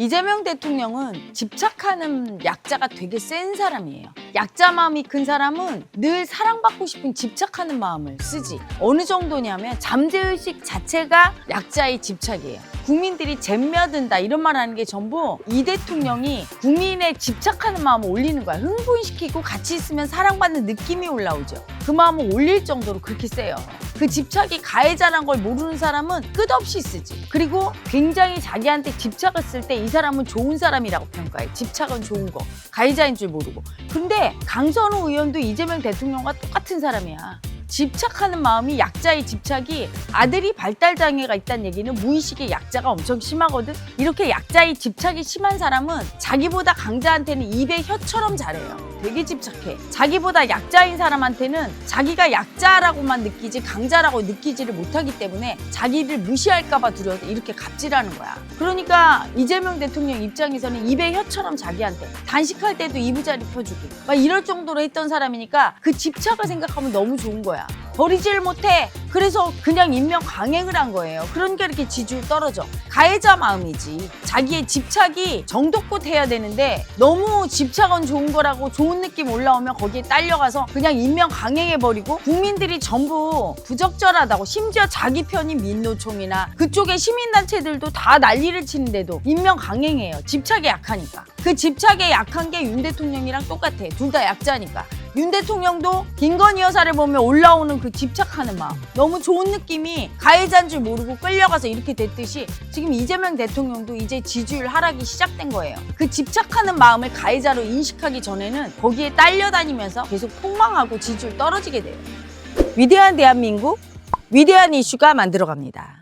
이재명 대통령은 집착하는 약자가 되게 센 사람이에요. 약자 마음이 큰 사람은 늘 사랑받고 싶은 집착하는 마음을 쓰지. 어느 정도냐면 잠재의식 자체가 약자의 집착이에요. 국민들이 잼며든다 이런 말 하는 게 전부 이 대통령이 국민의 집착하는 마음을 올리는 거야. 흥분시키고 같이 있으면 사랑받는 느낌이 올라오죠. 그 마음을 올릴 정도로 그렇게 세요. 그 집착이 가해자란 걸 모르는 사람은 끝없이 쓰지. 그리고 굉장히 자기한테 집착을 쓸 때 이 사람은 좋은 사람이라고 평가해. 집착은 좋은 거. 가해자인 줄 모르고. 근데 강선우 의원도 이재명 대통령과 똑같은 사람이야. 집착하는 마음이 약자의 집착이 아들이 발달 장애가 있다는 얘기는 무의식의 약자가 엄청 심하거든. 이렇게 약자의 집착이 심한 사람은 자기보다 강자한테는 입에 혀처럼 잘해요. 되게 집착해. 자기보다 약자인 사람한테는 자기가 약자라고만 느끼지 강자라고 느끼지를 못하기 때문에 자기를 무시할까봐 두려워서 이렇게 갑질하는 거야. 그러니까 이재명 대통령 입장에서는 입에 혀처럼 자기한테 단식할 때도 이부자리 펴주고 막 이럴 정도로 했던 사람이니까 그 집착을 생각하면 너무 좋은 거야. 버리질 못해. 그래서 그냥 인명 강행을 한 거예요. 그러니까 이렇게 지지율 떨어져. 가해자 마음이지. 자기의 집착이 정도껏 해야 되는데 너무 집착은 좋은 거라고 좋은 느낌 올라오면 거기에 딸려가서 그냥 인명 강행해버리고 국민들이 전부 부적절하다고 심지어 자기 편인 민노총이나 그쪽의 시민단체들도 다 난리를 치는데도 인명 강행해요. 집착에 약하니까. 그 집착에 약한 게 윤 대통령이랑 똑같아. 둘 다 약자니까. 윤 대통령도 김건희 여사를 보면 올라오는 그 집착하는 마음. 너무 좋은 느낌이 가해자인 줄 모르고 끌려가서 이렇게 됐듯이 지금 이재명 대통령도 이제 지지율 하락이 시작된 거예요. 그 집착하는 마음을 가해자로 인식하기 전에는 거기에 딸려다니면서 계속 폭망하고 지지율 떨어지게 돼요. 위대한 대한민국, 위대한 이슈가 만들어갑니다.